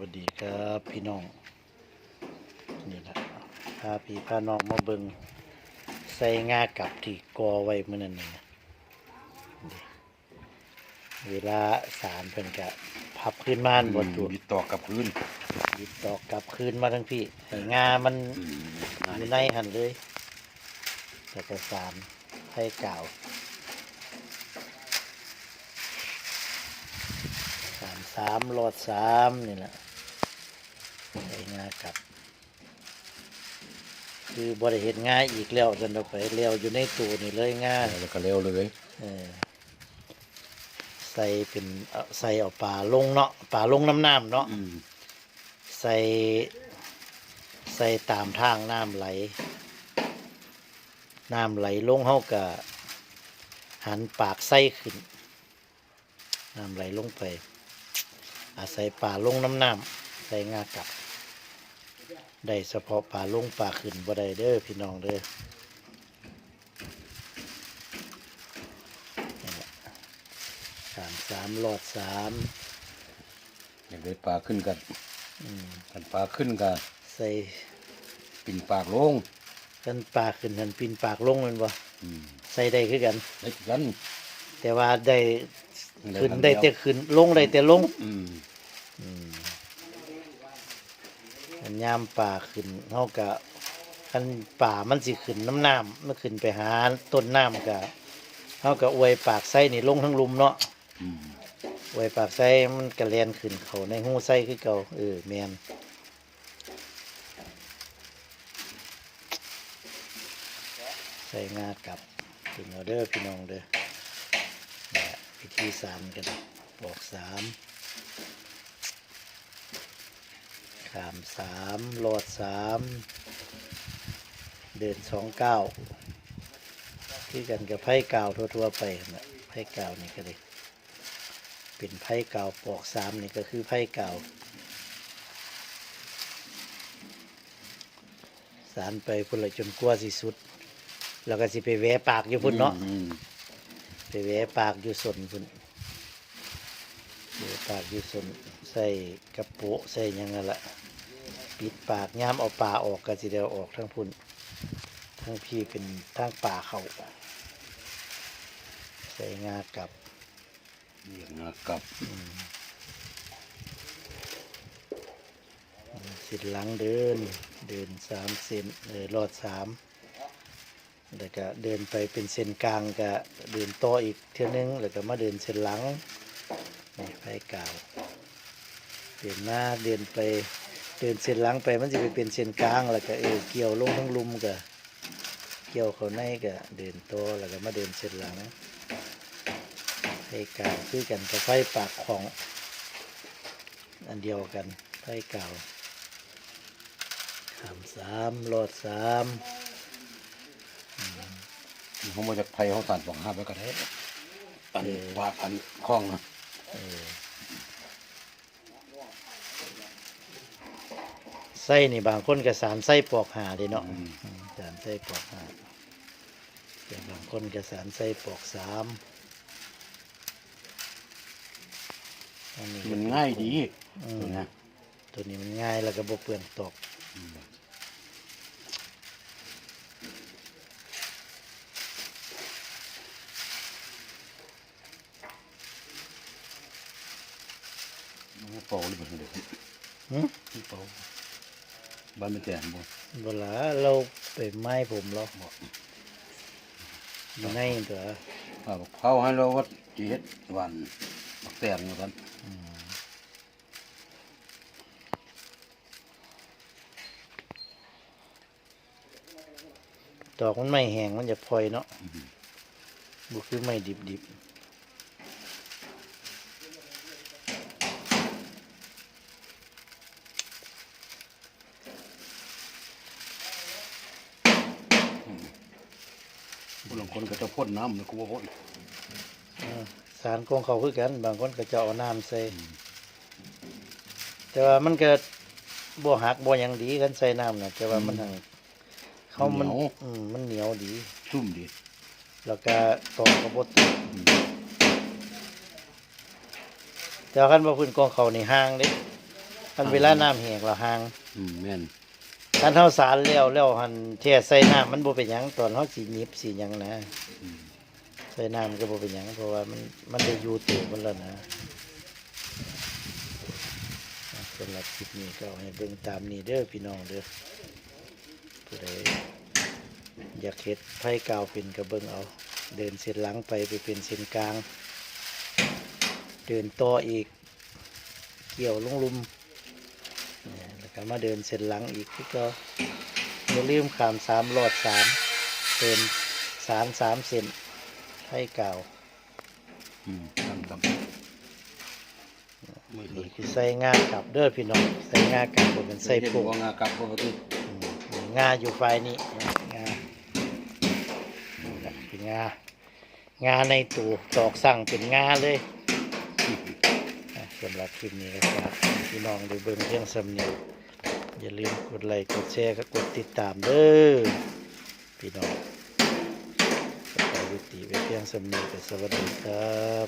วัสดีครับพี่น้อง นี่แหละพาพี่พาน้องมาเบิงใส่งากับที่กอไว้เมื่อนั้นนะนี่เวลาสารเพิ่นกะพับขึ้นมาอันบนตัวมีต่อกับพื้นหยิบดอกกลับคืนมาทั้งพี่ให้งามันอยู่ในหันเลยแล้วก็สารให้กล่าวสามสามหลอดสามนี่แหละ ใส่งากลับ คือบริเหตุง่ายอีกแล้วจนเราไปเลี้ยวอยู่ในตัวนี่เลยง่ายแล้วก็เร็วเลยเออใส่เป็นเอาใส่เอาป่าลงเนาะป่าลงน้ำน้ำเนาะอืมใส่ใส่ตามทางน้ำไหล น้ำไหลลงเฮากะหันปากใส่ขึ้น น้ำไหลลงไป อาศัยป่าลงน้ำน้ำใส่งากับ ได้เฉพาะป่าลงป่าขึ้นบ่ได้เด้อพี่น้องเด้อนี่แหละสามสามหลอดสามอย่างได้ปลาขึ้นกันอืมกันปลาขึ้นกันใส่ปิ่นปากลงกันปากขึ้นกันปีนปากลงแมันบ่อืมใส่ได้คือกันได้กัน แต่ว่าได้ขึ้นทางได้เยวแต่ขึ้นลงได้แต่ลงอืม อัน ยามป่าขึ้นเฮาก็คันป่ามันสิขึ้นน้ำน้ำมันขึ้นไปหาต้นน้ำก็เฮาก็อวยปากไส้นี่ลงทั้งลุมเนาะอืมอวยปากไส้มันก็แล่นขึ้นเขาในหูไส้คือเก่าเออแมนใส่งากับถึงเอเด้อพี่น้องเด้อวิธีสามกันบอกสาม ขามสามโหลดสามเดินสองเก้าที่กันกับไพ่กาวทั่วๆไปนะไพ่กาวนี่ก็เลยเป็นไพ่กาวปอกสามนี่ก็คือไพ่กาวสารไปพุ่นละจนกลัวสิสุด แล้วก็สิไปแวะปากอยู่พุ่นเนาะอืมไปแวะปากอยู่สนพุ่นแวะ ปากอยู่สนใส่กระโปะใส่หยังไงละปิดปากย่ามเอาปลาออกก็สิเดียวออกทั้งพุ่นทั้งพี่เป็นทั้งป่าเขาใส่งากับเรียกงากับสินหลังเดิน เดินสามเซนเออรอดสามแล้วก็เดินไปเป็นเส้นกลางก็เดินต่ออีกเท่านึงแล้วก็มาเดินเส้นหลัง นี่ไฟกาวเดินหน้าเดินไปเดินเส้นหลังไปมันจะไปเป็นเส้นกลางแล้วก็เออเกี่ยวลงทั้งลุมก็เกี่ยวเขาในก็เดินโตอแล้วก็มาเดินเส้นหลังไฟกาวคือกันกับไฟปากของอันเดียวกันไฟกาวขามสามรอดสามเขามาจากไทยเขาสั่นสองห้าไว้ก็ได้อันวาดอันคล้องนะ ไส้นี่บางคนก็สารไส้ปอกหาเด้เนาะอืมสารไส้ปอกหาแต่บางคนก็สารไส้ปอกสามอันนี้มันง่ายดีอืมนะตัวนี้มันง่ายแล้วก็บ่เปลืองตอก มันเป่าเลยแบบนี้หึมันเป่าบ้านมันแจ่มบ่เวลาเราไปไม้ผมเราอยู่ในตัวอ่าบอกเขาให้เราวัดจีเฮ็ดวันบักแตงอยู่กันดอกมันไม่แห้งมันจะพลอยเนาะบุคือไม่ดิบดิบ คนก็จะพ่นน้ำนะกูว่าพ่นๆอ่าสารของเขาคือกัน บางคนก็จะเอาน้ำใส่แต่ว่ามันก็บ่หักบ่หยังดีกันใส่น้ำนะแต่ว่ามันหังเขามันอืมมันเหนียวดี ซุ่มดีแล้วก็ตอกกระบดแต่ว่าคันว่าพื้นกองเขานี่ห่างเด้อันเวลาน้ำแห้งเราห่าง อืมแม่น คันเฮาสารแล้วแล้วหันแช่ใส่น้ำมันบ่เป็นหยังตอนเฮาสิหยิบสิหยังนะอืมใส่น้ำมันก็บ่เป็นหยังเพราะว่ามันมันได้อยู่ตัวมันแล้วนะอะสำหรับคลิปนี้ก็เอาให้เบิ่งตามนี้เด้อพี่น้องเด้อผู้ใดอยากเฮ็ดไผกาวเป็นก็เบิ่งเอา เดินเส้นหลังไปไปเป็นเส้นกลาง เดินต่ออีก เกี่ยวลงลุม เนี่ยแล้วก็มาเดินเส้นหลังอีกที่ก็อย่าลืมขามสามรอดสามเดินสามสามเซนให้กาวอืมทำทำไม่เลนี่ยคือใส่งากลับเด้อพี่น้องใส่งากลับบ่เป็นใส่เห็นปุ่งว่างากลับปกติอืมนี่งาอยู่ไฟนี้งานี่แหละคืองางาในตู้ตอกสั่งเป็นงาเลยอะสำหรับคลิปนี้ก็ฝากพี่น้องได้เบิ่งเพียงสำเนียง อย่าลืมกดไลค์กดแชร์ก็กดติดตามเด้อพี่น้องขอยุติไปเพียงสำนีแต่สวัสดีครับ